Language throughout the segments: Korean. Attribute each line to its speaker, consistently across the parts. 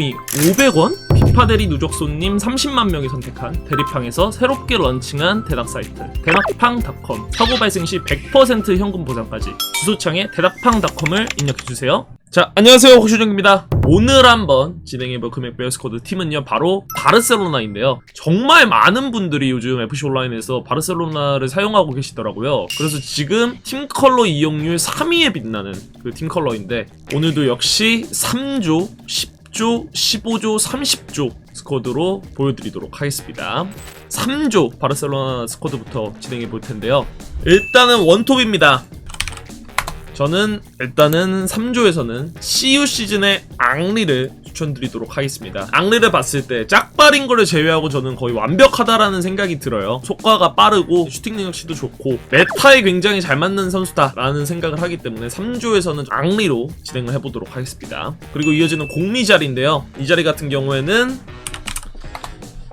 Speaker 1: 이 500원? 피파데리 누적 손님 30만 명이 선택한 대리팡에서 새롭게 런칭한 대낙 사이트 대낙팡닷컴. 사고 발생 시 100% 현금 보장까지 주소창에 대낙팡닷컴을 입력해주세요. 자 안녕하세요. 호슈정입니다. 오늘 한번 진행해볼 금액 베어스 코드 팀은요 바로 바르셀로나인데요. 정말 많은 분들이 요즘 FC 온라인에서 바르셀로나를 사용하고 계시더라고요. 그래서 지금 팀 컬러 이용률 3위에 빛나는 그 팀 컬러인데 오늘도 역시 3조 10 조 15조 30조 스쿼드로 보여드리도록 하겠습니다. 3조 바르셀로나 스쿼드부터 진행해 볼 텐데요. 일단은 원톱입니다. 저는 일단은 3조에서는 CU 시즌의 앙리를 추천드리도록 하겠습니다. 앙리를 봤을 때 짝발인 거를 제외하고 저는 거의 완벽하다라는 생각이 들어요. 속과가 빠르고 슈팅 능력치도 좋고 메타에 굉장히 잘 맞는 선수다라는 생각을 하기 때문에 3조에서는 앙리로 진행을 해보도록 하겠습니다. 그리고 이어지는 공미 자리인데요. 이 자리 같은 경우에는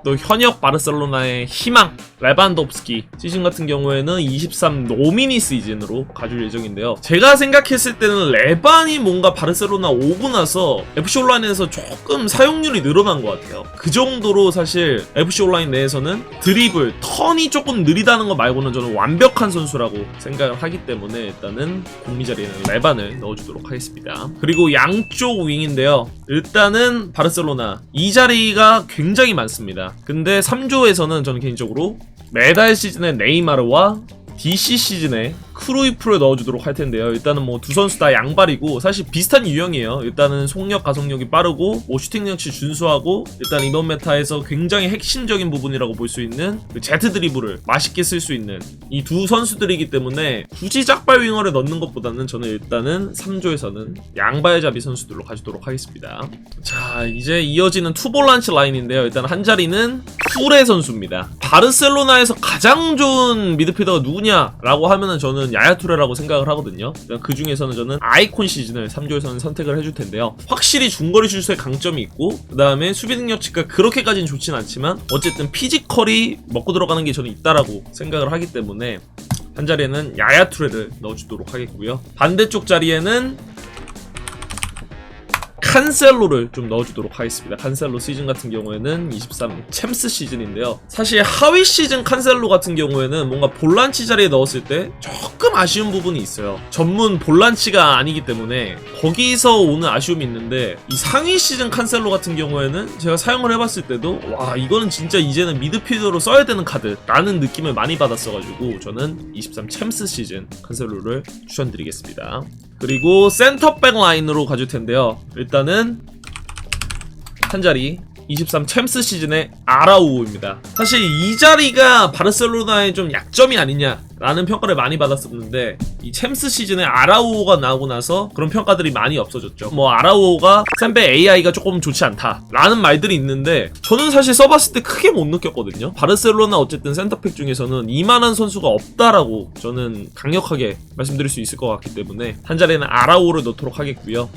Speaker 1: 또 현역 바르셀로나의 희망 레반도프스키 시즌 같은 경우에는 23 노미니 시즌으로 가줄 예정인데요. 제가 생각했을 때는 레반이 뭔가 바르셀로나 오고 나서 FC 온라인에서 조금 사용률이 늘어난 것 같아요. 그 정도로 사실 FC 온라인 내에서는 드리블, 턴이 조금 느리다는 거 말고는 저는 완벽한 선수라고 생각을 하기 때문에 일단은 공미 자리에는 레반을 넣어주도록 하겠습니다. 그리고 양쪽 윙인데요. 일단은 바르셀로나 이 자리가 굉장히 많습니다. 근데 3조에서는 저는 개인적으로 매달 시즌에 네이마르와 DC 시즌에 크루이프를 넣어주도록 할 텐데요. 일단은 뭐 두 선수 다 양발이고 사실 비슷한 유형이에요. 일단은 속력 가속력이 빠르고 뭐 슈팅 역시 준수하고 일단 이번 메타에서 굉장히 핵심적인 부분이라고 볼 수 있는 그 제트 드리블을 맛있게 쓸 수 있는 이 두 선수들이기 때문에 굳이 짝발 윙어를 넣는 것보다는 저는 일단은 3조에서는 양발잡이 선수들로 가주도록 하겠습니다. 자 이제 이어지는 투볼란치 라인인데요. 일단 한 자리는 푸레 선수입니다. 바르셀로나에서 가장 좋은 미드필더가 누구냐라고 하면은 저는 야야투레라고 생각을 하거든요. 그 중에서는 저는 아이콘 시즌을 3조에서는 선택을 해줄 텐데요. 확실히 중거리 슛의 강점이 있고 그 다음에 수비 능력 치가 그렇게까지는 좋진 않지만 어쨌든 피지컬이 먹고 들어가는 게 저는 있다라고 생각을 하기 때문에 한 자리에는 야야투레를 넣어주도록 하겠고요. 반대쪽 자리에는 칸셀로를 좀 넣어주도록 하겠습니다. 칸셀로 시즌 같은 경우에는 23 챔스 시즌인데요. 사실 하위 시즌 칸셀로 같은 경우에는 뭔가 볼란치 자리에 넣었을 때 조금 아쉬운 부분이 있어요. 전문 볼란치가 아니기 때문에 거기서 오는 아쉬움이 있는데 이 상위 시즌 칸셀로 같은 경우에는 제가 사용을 해봤을 때도 와 이거는 진짜 이제는 미드필더로 써야 되는 카드라는 느낌을 많이 받았어가지고 저는 23 챔스 시즌 칸셀로를 추천드리겠습니다. 그리고 센터백 라인으로 가줄 텐데요. 일단은 한 자리 23 챔스 시즌의 아라우입니다. 사실 이 자리가 바르셀로나의 좀 약점이 아니냐 라는 평가를 많이 받았었는데 이 챔스 시즌에 아라우가 나오고 나서 그런 평가들이 많이 없어졌죠. 뭐 아라우가 샌베 AI가 조금 좋지 않다 라는 말들이 있는데 저는 사실 써봤을 때 크게 못 느꼈거든요. 바르셀로나 어쨌든 센터백 중에서는 이만한 선수가 없다라고 저는 강력하게 말씀드릴 수 있을 것 같기 때문에 한 자리에는 아라우를 넣도록 하겠고요.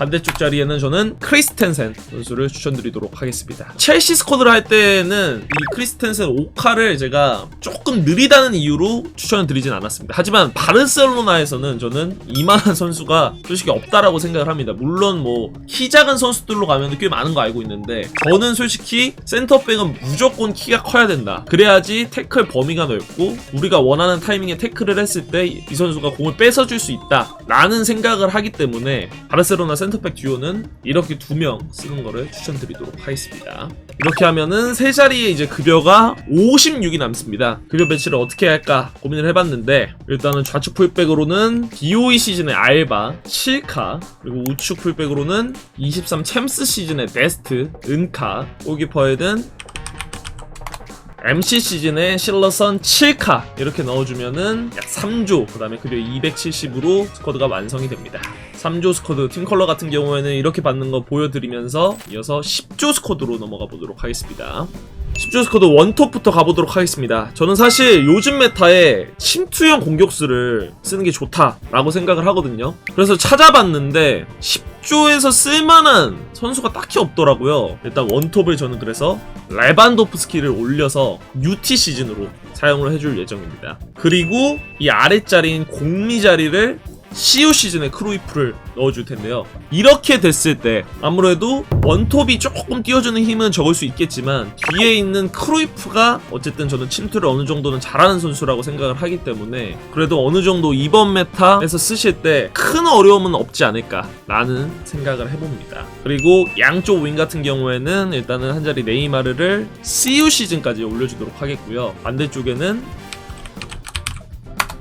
Speaker 1: 반대쪽 자리에는 저는 크리스텐센 선수를 추천드리도록 하겠습니다. 첼시 스쿼드를 할 때는 이 크리스텐센 오카를 제가 조금 느리다는 이유로 추천을 드리진 않았습니다. 하지만 바르셀로나에서는 저는 이만한 선수가 솔직히 없다라고 생각을 합니다. 물론 뭐 키 작은 선수들로 가면 꽤 많은 거 알고 있는데 저는 솔직히 센터백은 무조건 키가 커야 된다. 그래야지 태클 범위가 넓고 우리가 원하는 타이밍에 태클을 했을 때 이 선수가 공을 뺏어줄 수 있다. 라는 생각을 하기 때문에 바르셀로나 센터 백 듀오는 이렇게 두 명 쓰는 거를 추천드리도록 하겠습니다. 이렇게 하면은 세 자리에 이제 급여가 56이 남습니다. 급여 배치를 어떻게 할까 고민을 해봤는데 일단은 좌측 풀백으로는 DOE 시즌의 알바 7카 그리고 우측 풀백으로는 23 챔스 시즌의 베스트 은카 골키퍼에는 MC 시즌에 실러선 7카 이렇게 넣어주면은 약 3조 그 다음에 급여 270으로 스쿼드가 완성이 됩니다 3조 스쿼드 팀 컬러 같은 경우에는 이렇게 받는 거 보여드리면서 이어서 10조 스쿼드로 넘어가 보도록 하겠습니다. 10조 스쿼드 원톱부터 가보도록 하겠습니다. 저는 사실 요즘 메타에 침투형 공격수를 쓰는 게 좋다라고 생각을 하거든요. 그래서 찾아봤는데 10조에서 쓸만한 선수가 딱히 없더라고요. 일단 원톱을 저는 그래서 레반도프스키를 올려서 UT 시즌으로 사용을 해줄 예정입니다. 그리고 이 아랫자리인 공미 자리를 CU 시즌의 크루이프를 넣어줄 텐데요. 이렇게 됐을 때 아무래도 원톱이 조금 띄워주는 힘은 적을 수 있겠지만 뒤에 있는 크루이프가 어쨌든 저는 침투를 어느 정도는 잘하는 선수라고 생각을 하기 때문에 그래도 어느 정도 이번 메타에서 쓰실 때 큰 어려움은 없지 않을까라는 생각을 해봅니다. 그리고 양쪽 윙 같은 경우에는 일단은 한 자리 네이마르를 CU 시즌까지 올려주도록 하겠고요. 반대쪽에는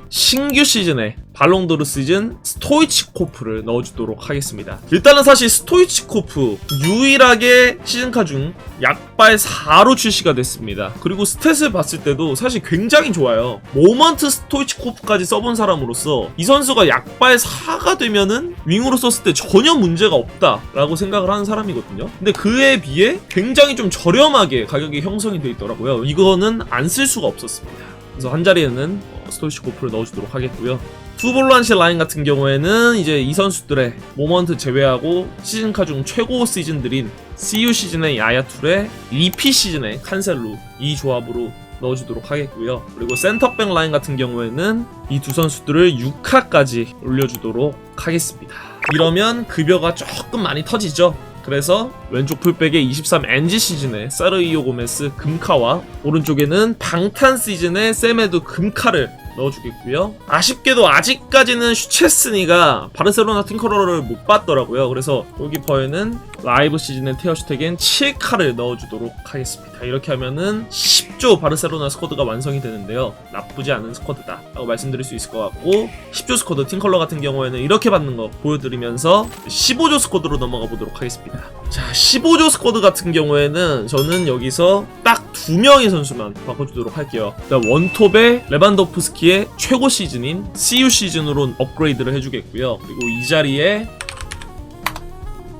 Speaker 1: 신규 시즌에 발롱도르 시즌 스토이치코프를 넣어주도록 하겠습니다. 일단은 사실 스토이치코프 유일하게 시즌카 중 약발 4로 출시가 됐습니다. 그리고 스탯을 봤을 때도 사실 굉장히 좋아요. 모먼트 스토이치코프까지 써본 사람으로서 이 선수가 약발 4가 되면은 윙으로 썼을 때 전혀 문제가 없다라고 생각을 하는 사람이거든요. 근데 그에 비해 굉장히 좀 저렴하게 가격이 형성이 돼 있더라고요. 이거는 안 쓸 수가 없었습니다. 그래서 한 자리에는 어, 스토이치코프를 넣어주도록 하겠고요. 투볼란시 라인 같은 경우에는 이제 이 선수들의 모먼트 제외하고 시즌카 중 최고 시즌들인 CU 시즌의 야야툴에 EP 시즌의 칸셀루 이 조합으로 넣어주도록 하겠고요. 그리고 센터백 라인 같은 경우에는 이 두 선수들을 6카까지 올려주도록 하겠습니다. 이러면 급여가 조금 많이 터지죠. 그래서 왼쪽 풀백에 23 NG 시즌의 사르이오 고메스 금카와 오른쪽에는 방탄 시즌의 세메드 금카를 넣어주겠고요. 아쉽게도 아직까지는 슈체스니가 바르셀로나 팀커러를 못 봤더라고요. 그래서 골키퍼에는 라이브 시즌의 테어슈텍엔 7카를 넣어주도록 하겠습니다. 이렇게 하면은 10조 바르셀로나 스쿼드가 완성이 되는데요. 나쁘지 않은 스쿼드다 라고 말씀드릴 수 있을 것 같고 10조 스쿼드 팀컬러 같은 경우에는 이렇게 받는 거 보여드리면서 15조 스쿼드로 넘어가 보도록 하겠습니다. 자 15조 스쿼드 같은 경우에는 저는 여기서 딱 두 명의 선수만 바꿔주도록 할게요. 원톱에 레반도프스키의 최고 시즌인 CU 시즌으로 업그레이드를 해주겠고요. 그리고 이 자리에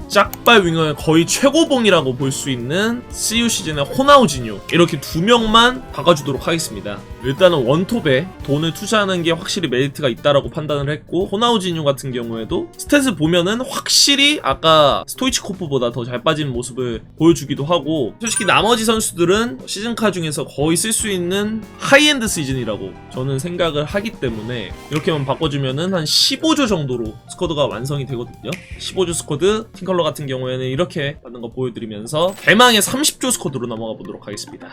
Speaker 1: 짝발 윙어의 거의 최고봉이라고 볼 수 있는 CU 시즌의 호나우지뉴 이렇게 두 명만 바꿔주도록 하겠습니다. 일단은 원톱에 돈을 투자하는 게 확실히 메리트가 있다라고 판단을 했고 호나우지뉴 같은 경우에도 스탯을 보면은 확실히 아까 스토이치코프보다 더 잘 빠진 모습을 보여주기도 하고 솔직히 나머지 선수들은 시즌카 중에서 거의 쓸 수 있는 하이엔드 시즌이라고 저는 생각을 하기 때문에 이렇게만 바꿔주면은 한 15조 정도로 스쿼드가 완성이 되거든요. 15조 스쿼드 팀컬러 같은 경우에는 이렇게 받는 거 보여드리면서 대망의 30조 스쿼드로 넘어가 보도록 하겠습니다.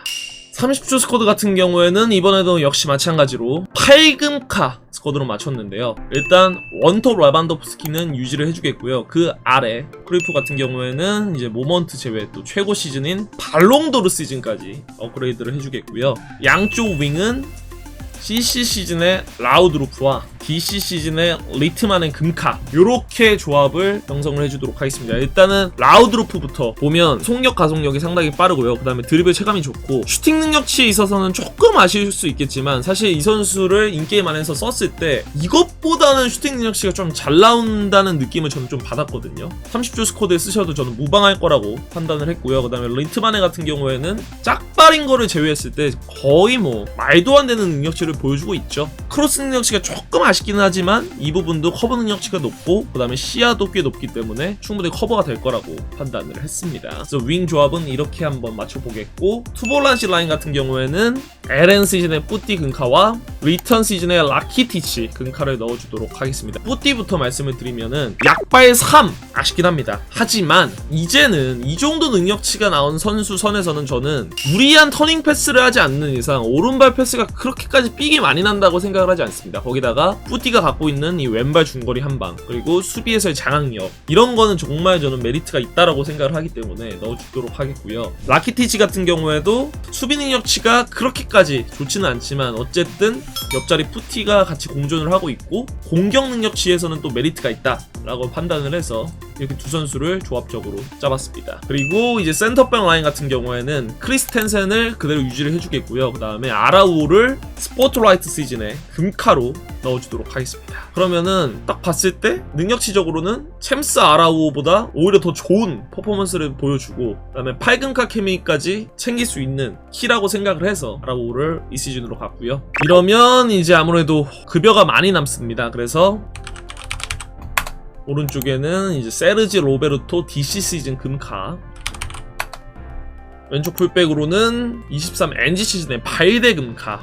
Speaker 1: 30조 스쿼드 같은 경우에는 이번에도 역시 마찬가지로 8금카 스쿼드로 맞췄는데요. 일단 원톱 라반도프스키는 유지를 해주겠고요. 그 아래 크리프 같은 경우에는 이제 모먼트 제외 또 최고 시즌인 발롱도르 시즌까지 업그레이드를 해주겠고요. 양쪽 윙은 CC 시즌의 라우드루프와 DC 시즌의 리트만의 금카 요렇게 조합을 형성을 해주도록 하겠습니다. 일단은 라우드루프부터 보면 속력 가속력이 상당히 빠르고요. 그 다음에 드리블 체감이 좋고 슈팅 능력치에 있어서는 조금 아쉬울 수 있겠지만 사실 이 선수를 인게임 안에서 썼을 때 이것보다는 슈팅 능력치가 좀 잘 나온다는 느낌을 저는 좀 받았거든요. 30조 스쿼드에 쓰셔도 저는 무방할 거라고 판단을 했고요. 그 다음에 리트만의 같은 경우에는 짝 발인 거를 제외했을 때 거의 뭐 말도 안 되는 능력치를 보여주고 있죠 크로스 능력치가 조금 아쉽기는 하지만 이 부분도 커버 능력치가 높고 그 다음에 시야도 꽤 높기 때문에 충분히 커버가 될 거라고 판단을 했습니다 그래서 윙 조합은 이렇게 한번 맞춰보겠고 투볼란시 라인 같은 경우에는 LN 시즌의 뿌띠 근카와 리턴 시즌의 라키티치 근카를 넣어주도록 하겠습니다 뿌띠부터 말씀을 드리면은 약발 3 아쉽긴 합니다 하지만 이제는 이 정도 능력치가 나온 선수 선에서는 저는 무리 한 터닝 패스를 하지 않는 이상 오른발 패스가 그렇게까지 삑이 많이 난다고 생각을 하지 않습니다. 거기다가 뿌띠가 갖고 있는 이 왼발 중거리 한방 그리고 수비에서의 장악력 이런 거는 정말 저는 메리트가 있다라고 생각을 하기 때문에 넣어주도록 하겠고요. 라키티치 같은 경우에도 수비 능력치가 그렇게까지 좋지는 않지만 어쨌든 옆자리 푸티가 같이 공존을 하고 있고 공격 능력치에서는 또 메리트가 있다라고 판단을 해서 이렇게 두 선수를 조합적으로 짜봤습니다. 그리고 이제 센터백 라인 같은 경우에는 크리스텐센을 그대로 유지를 해주겠고요. 그 다음에 아라우를 스포트라이트 시즌에 금카로 넣어주도록 하겠습니다. 그러면은 딱 봤을 때 능력치적으로는 챔스 아라우보다 오히려 더 좋은 퍼포먼스를 보여주고 그다음에 8금카 케미까지 챙길 수 있는 키라고 생각을 해서 아라우를 이 시즌으로 갔고요. 이러면 이제 아무래도 급여가 많이 남습니다. 그래서 오른쪽에는 이제 세르지 로베르토 DC 시즌 금카. 왼쪽 풀백으로는 23 NG 시즌의 발대 금카.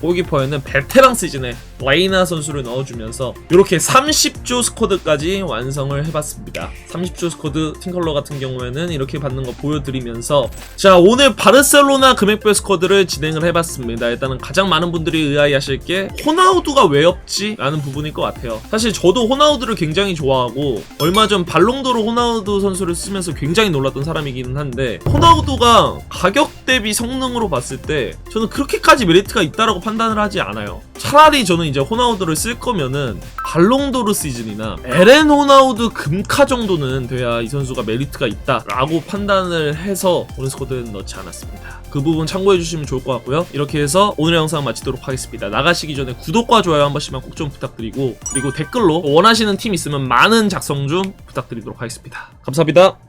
Speaker 1: 골키퍼에는 베테랑 시즌의 라이나 선수를 넣어주면서 이렇게 30조 스쿼드까지 완성을 해봤습니다. 30조 스쿼드 팀컬러 같은 경우에는 이렇게 받는 거 보여드리면서 자 오늘 바르셀로나 금액별 스쿼드를 진행을 해봤습니다. 일단은 가장 많은 분들이 의아해하실 게 호나우두가 왜 없지? 라는 부분일 것 같아요. 사실 저도 호나우두를 굉장히 좋아하고 얼마 전 발롱도르 호나우두 선수를 쓰면서 굉장히 놀랐던 사람이기는 한데 호나우두가 가격 대비 성능으로 봤을 때 저는 그렇게까지 메리트가 있다라고 판단을 하지 않아요. 차라리 저는 이제 호나우두를 쓸 거면은 발롱도르 시즌이나 에렌 호나우두 금카 정도는 돼야 이 선수가 메리트가 있다라고 판단을 해서 오늘 스쿼드는 넣지 않았습니다. 그 부분 참고해 주시면 좋을 것 같고요. 이렇게 해서 오늘 영상 마치도록 하겠습니다. 나가시기 전에 구독과 좋아요 한 번씩만 꼭 좀 부탁드리고 그리고 댓글로 원하시는 팀 있으면 많은 작성 좀 부탁드리도록 하겠습니다. 감사합니다.